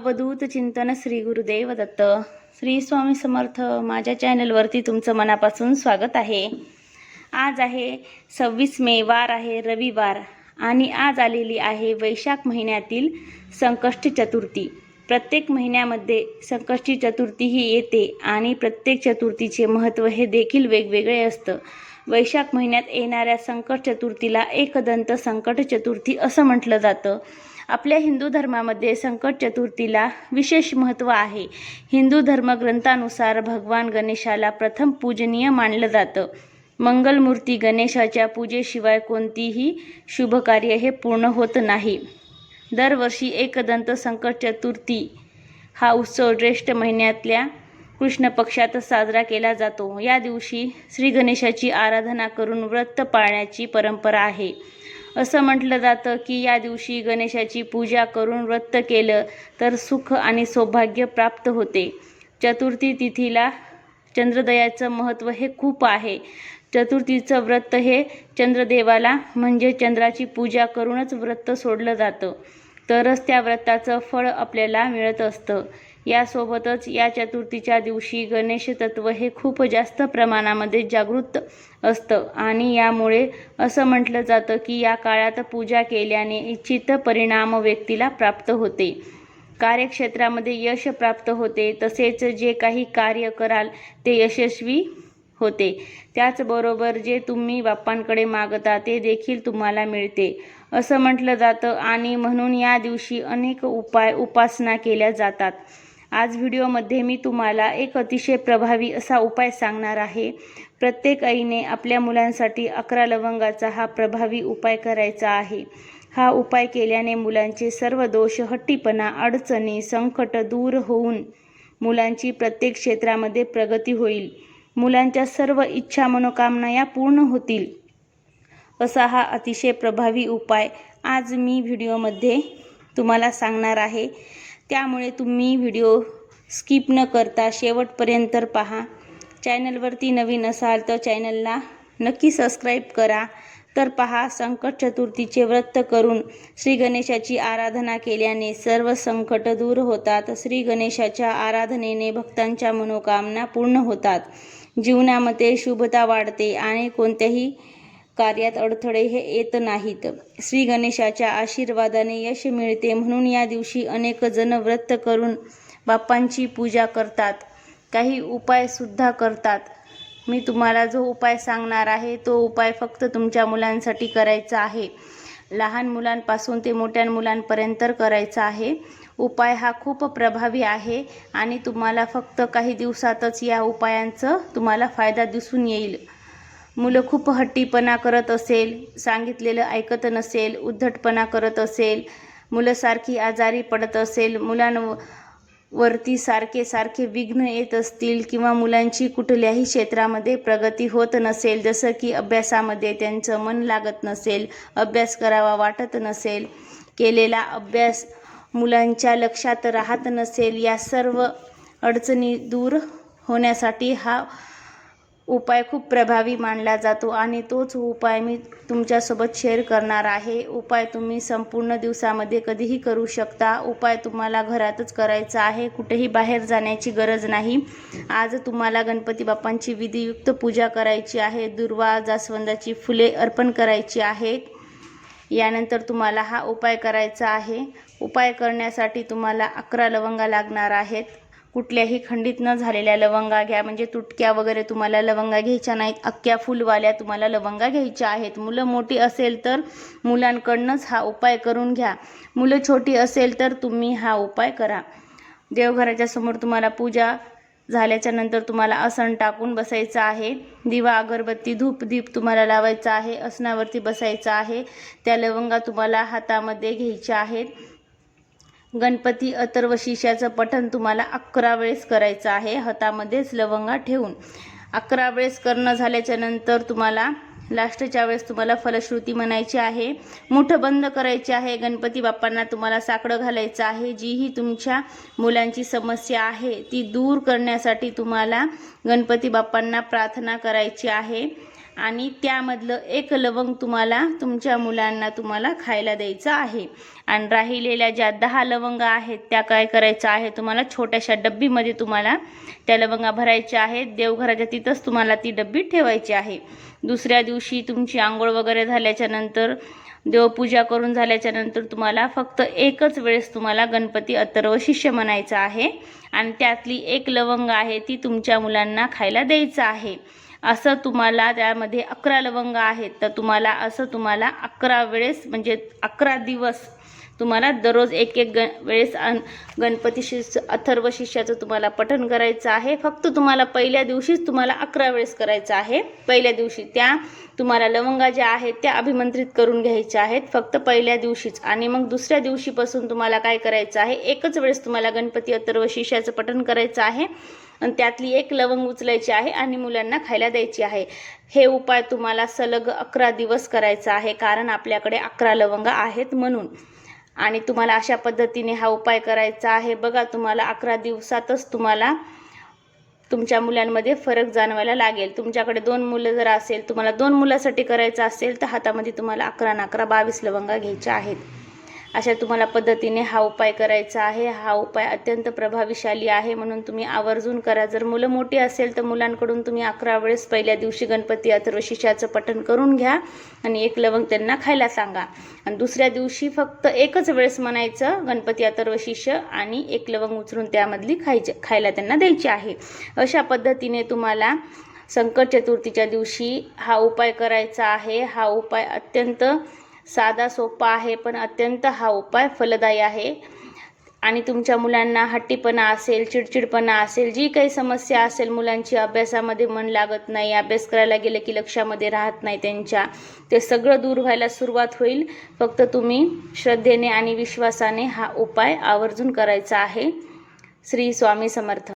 अवधूत चिंतन श्री गुरुदेव दत्त श्री स्वामी समर्थ माझ्या चॅनलवरती तुमचं मनापासून स्वागत आहे. आज आहे सव्वीस मे वार आहे रविवार आणि आज आलेली आहे वैशाख महिन्यातील संकष्ट चतुर्थी. प्रत्येक महिन्यामध्ये संकष्टी चतुर्थी ही येते आणि प्रत्येक चतुर्थीचे महत्त्व हे देखील वेगवेगळे असतं. वैशाख महिन्यात येणाऱ्या संकट चतुर्थीला एकदंत संकट चतुर्थी असं म्हटलं जातं. आपल्या हिंदू धर्मामध्ये संकट चतुर्थीला विशेष महत्त्व आहे. हिंदू धर्मग्रंथानुसार भगवान गणेशाला प्रथम पूजनीय मानलं जातं. मंगलमूर्ती गणेशाच्या पूजेशिवाय कोणतीही शुभकार्य हे पूर्ण होत नाही. दरवर्षी एकदंत संकट चतुर्थी हा उत्सव ज्येष्ठ महिन्यातल्या कृष्ण पक्षात साजरा केला जातो. या दिवशी श्री गणेशाची आराधना करून व्रत पाळण्याची परंपरा आहे. असं म्हटलं जातं की या दिवशी गणेशाची पूजा करून व्रत केलं तर सुख आणि सौभाग्य प्राप्त होते. चतुर्थी तिथीला चंद्रदयाचं महत्त्व हे खूप आहे. चतुर्थीचं व्रत हे चंद्रदेवाला म्हणजे चंद्राची पूजा करूनच व्रत सोडलं जातं. तरच त्या व्रताचं फळ आपल्याला मिळत असतं. यासोबतच या चतुर्थीच्या दिवशी गणेश तत्व हे खूप जास्त प्रमाणामध्ये जागृत असतं. आणि यामुळे असं म्हटलं जातं की या काळात पूजा केल्याने इच्छित परिणाम व्यक्तीला प्राप्त होते. कार्यक्षेत्रामध्ये यश प्राप्त होते. तसेच जे काही कार्य कराल ते यशस्वी होते. त्याचबरोबर जे तुम्ही बाप्पांकडे मागता ते देखील तुम्हाला मिळते. असं म्हटलं जातं आणि म्हणून या दिवशी अनेक उपाय उपासना केल्या जातात. आज व्हिडिओमध्ये मी तुम्हाला एक अतिशय प्रभावी असा उपाय सांगणार आहे. प्रत्येक आईने आपल्या मुलांसाठी अकरा लवंगाचा हा प्रभावी उपाय करायचा आहे. हा उपाय केल्याने मुलांचे सर्व दोष हट्टीपणा अडचणी संकट दूर होऊन मुलांची प्रत्येक क्षेत्रामध्ये प्रगती होईल. मुलांच्या सर्व इच्छा मनोकामना या पूर्ण होतील. असा हा अतिशय प्रभावी उपाय आज मी व्हिडिओमध्ये तुम्हाला सांगणार आहे. त्यामुळे तुम्ही व्हिडिओ स्किप न करता शेवटपर्यंत पहा. चॅनलवरती नवीन असाल तर चॅनलला नक्की सबस्क्राईब करा. तर पहा संकट चतुर्थीचे व्रत करून श्री गणेशाची आराधना केल्याने सर्व संकट दूर होतात. श्री गणेशाच्या आराधनेने भक्तांच्या मनोकामना पूर्ण होतात. जीवनामध्ये शुभता वाढते आणि कोणत्याही कार्यात अडथळे हे येत नाहीत. श्री गणेशाच्या आशीर्वादाने यश मिळते म्हणून या दिवशी अनेक जण व्रत करून बाप्पांची पूजा करतात. काही उपायसुद्धा करतात. मी तुम्हाला जो उपाय सांगणार आहे तो उपाय फक्त तुमच्या मुलांसाठी करायचा आहे. लहान मुलांपासून ते मोठ्या मुलांपर्यंत करायचा आहे. उपाय हा खूप प्रभावी आहे आणि तुम्हाला फक्त काही दिवसातच या उपायांचं तुम्हाला फायदा दिसून येईल. मुलं खूप हट्टीपणा करत असेल सांगितलेलं ऐकत नसेल उद्धटपणा करत असेल मुलं सारखी आजारी पडत असेल मुलांवरती सारखे सारखे विघ्न येत असतील किंवा मुलांची कुठल्याही क्षेत्रामध्ये प्रगती होत नसेल जसं की अभ्यासामध्ये त्यांचं मन लागत नसेल अभ्यास करावा वाटत नसेल केलेला अभ्यास मुलांच्या लक्षात राहत नसेल या सर्व अडचणी दूर होण्यासाठी हा उपाय खूप प्रभावी मानला जातो आणि तोच उपाय मी तुमच्यासोबत शेअर करणार आहे. उपाय तुम्ही संपूर्ण दिवसामध्ये कधीही करू शकता. उपाय तुम्हाला घरातच करायचा आहे. कुठेही बाहेर जाण्याची गरज नाही. आज तुम्हाला गणपती बाप्पांची विधियुक्त पूजा करायची आहे. दुर्वा जास्वंदाची फुले अर्पण करायची आहेत. यानंतर तुम्हाला हा उपाय करायचा आहे. उपाय करण्यासाठी तुम्हाला अकरा लवंगा लागणार आहेत. कुठल्याही खंडित न झालेल्या लवंगा घ्या. म्हणजे तुटक्या वगैरे तुम्हाला लवंगा घ्यायच्या नाहीत. अख्ख्या फुलवाल्या तुम्हाला लवंगा घ्यायच्या आहेत. मुलं मोठी असेल तर मुलांकडनंच हा उपाय करून घ्या. मुलं छोटी असेल तर तुम्ही हा उपाय करा. देवघराच्या समोर तुम्हाला पूजा झाल्याच्यानंतर तुम्हाला आसन टाकून बसायचं आहे. दिवा अगरबत्ती धूप दीप तुम्हाला लावायचा आहे. असनावरती बसायचं आहे. त्या लवंगा तुम्हाला हातामध्ये घ्यायच्या आहेत. गणपती अथर्व शिष्याचं पठण तुम्हाला अकरा वेळेस करायचं आहे. हातामध्येच लवंगा ठेवून अकरा वेळेस करणं झाल्याच्यानंतर तुम्हाला लास्टच्या वेळेस तुम्हाला फलश्रुती म्हणायची आहे. मुठं बंद करायची आहे. गणपती बाप्पांना तुम्हाला साकडं घालायचं आहे. जी ही तुमच्या मुलांची समस्या आहे. ती दूर करण्यासाठी तुम्हाला गणपती बाप्पांना प्रार्थना करायची आहे. आणि त्यामधलं एक लवंग तुम्हाला तुमच्या मुलांना तुम्हाला खायला द्यायचं आहे. आणि राहिलेल्या ज्या दहा लवंगा आहेत त्या काय करायचं आहे तुम्हाला? छोट्याशा डब्बीमध्ये तुम्हाला त्या लवंगा भरायच्या आहेत. देवघराच्या तिथंच तुम्हाला ती डब्बी ठेवायची आहे. दुसऱ्या दिवशी तुमची आंघोळ वगैरे झाल्याच्यानंतर देवपूजा करून झाल्याच्यानंतर तुम्हाला फक्त एकच वेळेस तुम्हाला गणपती अथर्व शिष्य म्हणायचं आहे. आणि त्यातली एक लवंग आहे ती तुमच्या मुलांना खायला द्यायचं आहे. असं तुम्हाला त्यामध्ये अकरा लवंग आहेत तर तुम्हाला असं तुम्हाला अकरा वेळेस म्हणजे अकरा दिवस तुम्हाला दररोज एक एक गण वेळेस अन गणपती शिष्य अथर्व शिष्याचं तुम्हाला पठण करायचं आहे. फक्त तुम्हाला पहिल्या दिवशीच तुम्हाला अकरा वेळेस करायचं आहे. पहिल्या दिवशी त्या तुम्हाला लवंगा ज्या आहेत त्या अभिमंत्रित करून घ्यायच्या आहेत. फक्त पहिल्या दिवशीच. आणि मग दुसऱ्या दिवशीपासून तुम्हाला काय करायचं आहे? एकच वेळेस तुम्हाला गणपती अथर्व शिष्याचं पठण करायचं आहे. आणि त्यातली एक लवंग उचलायची आहे आणि मुलांना खायला द्यायची आहे. हे उपाय तुम्हाला सलग अकरा दिवस करायचा आहे कारण आपल्याकडे अकरा लवंग आहेत म्हणून. आणि तुम्हाला अशा पद्धतीने हा उपाय करायचा आहे. बघा तुम्हाला अकरा दिवसातच तुम्हाला तुमच्या मुलांमध्ये फरक जाणवायला लागेल. तुमच्याकडे दोन मुलं जर असेल तुम्हाला दोन मुलासाठी करायचं असेल तर हातामध्ये तुम्हाला अकरा ना अकरा बावीस लवंगा घ्यायच्या आहेत. अशा तुम्हाला पद्धतीने हा उपाय करायचा आहे. हा उपाय अत्यंत प्रभावीशाली आहे म्हणून तुम्ही आवर्जून करा. जर मुलं मोठी असेल तर मुलांकडून तुम्ही अकरा वेळेस पहिल्या दिवशी गणपती अथर्वशिषाचं पठण करून घ्या आणि एक लवंग त्यांना खायला सांगा. आणि दुसऱ्या दिवशी फक्त एकच वेळेस म्हणायचं गणपती अथर्वशिष्य आणि एक लवंग उचलून त्यामधली खायचे खायला त्यांना द्यायची आहे. अशा पद्धतीने तुम्हाला संकट चतुर्थीच्या दिवशी हा उपाय करायचा आहे. हा उपाय अत्यंत साधा सोपा आहे पण अत्यंत हा उपाय फलदायी आहे. आणि तुमच्या मुलांना हट्टीपणा असेल चिडचिडपणा असेल जी काही समस्या असेल मुलांची अभ्यासामध्ये मन लागत नाही अभ्यास करायला गेलं की लक्षामध्ये राहत नाही त्यांच्या ते सगळं दूर व्हायला सुरुवात होईल. फक्त तुम्ही श्रद्धेने आणि विश्वासाने हा उपाय आवर्जून करायचा आहे. श्री स्वामी समर्थ.